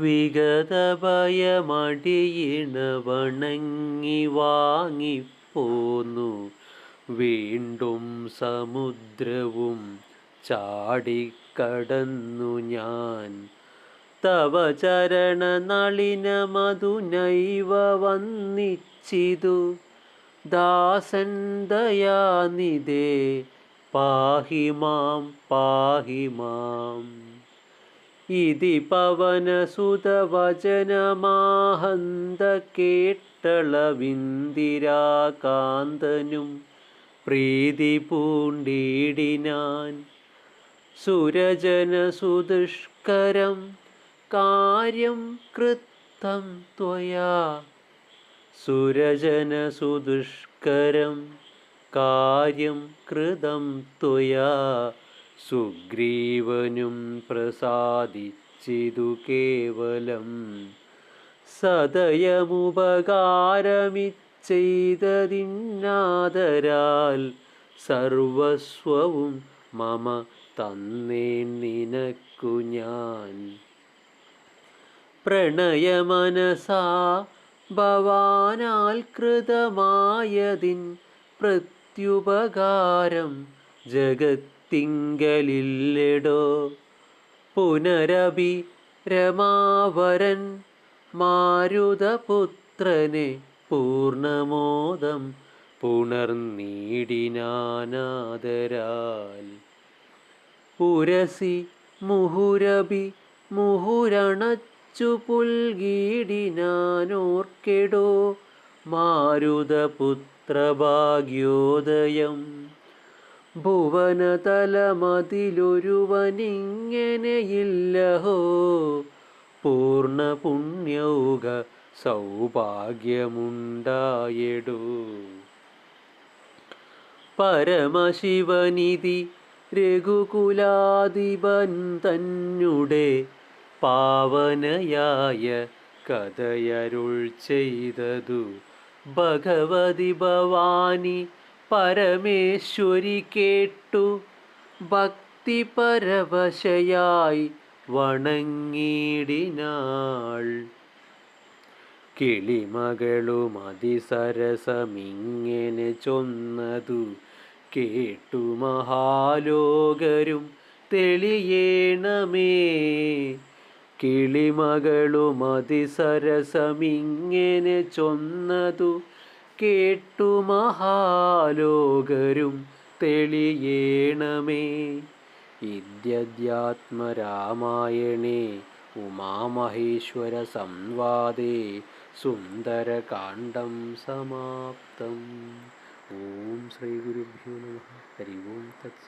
വിഗതഭയമടിയിണ വണങ്ങി വാങ്ങിപ്പോന്നു വീണ്ടും സമുദ്രവും ചാടിക്കടന്നു ഞാൻ. തവ ചരണ നളിന മധുനൈവ വന്നിച്ചിതു. ദാസൻ ദയാനിതേ പാഹി മാം പാഹി മാം ഇതി പവനസുതവചനമാഹന്ത കേട്ടളവിന്ദിരാകാന്തനും പ്രീതി പൂണ്ടിടിനാൻ. സുരജനസുദുഷ്കരം കാര്യം കൃത്തം ത്വയാ. സുരജനസുദുഷ്കരം കാര്യം കൃതം ത്വയാ. സുഗ്രീവനും പ്രസാദിച്ചിതു കേവലം. സദയമുപകാരമിച്ചെയ്തതിന്നാദരാൽ സർവസ്വവും മമ തന്നേ നിനക്കു ഞാൻ. പ്രണയമനസാ ഭവാനാൽ കൃതമായതിൻ പ്രത്യുപകാരം ജഗത്തിങ്കലില്ലെടോ പുനരഭി രമാവരൻ മാരുതപുത്രനെ പൂർണമോദം പുണർനീടിനാനാദരാൽ പുരസി മുഹുരഭി മുഹുരണച്ചു പുൽകീടിനാനോർക്കെടോ. മാരുതപുത്രഭാഗ്യോദയം ഭുവനതലമതിലൊരുവനിങ്ങനെയില്ലഹോ. പൂർണ പുണ്യൗക സൗഭാഗ്യമുണ്ടായെടു. പരമശിവനിധി രഘുകുലാധിപൻ തന്നുടെ പാവനയായ കഥയരുൾ ചെയ്തതു ഭഗവതി ഭവാനി പരമേശ്വരി കേട്ടു. ഭക്തി പരവശയായി വണങ്ങിടിനാൾ. കിളിമകളും അതിസരസമിങ്ങനെ ചൊന്നതു കേട്ടു മഹാലോകരും തെളിയേണമേ. കിളിമകളും അതിസരസമിങ്ങനെ ചൊന്നതു കേട്ടു മഹാലോകരും തെളിയേണമേ. ഇദ്യധ്യാത്മരാമായണേ ഉമാമഹേശ്വര സംവാദേ സുന്ദരകാണ്ഡം സമാപ്തം. ഓം ശ്രീ ഗുരുഭ്യോ നമ. ഹരി ഓം തത്സ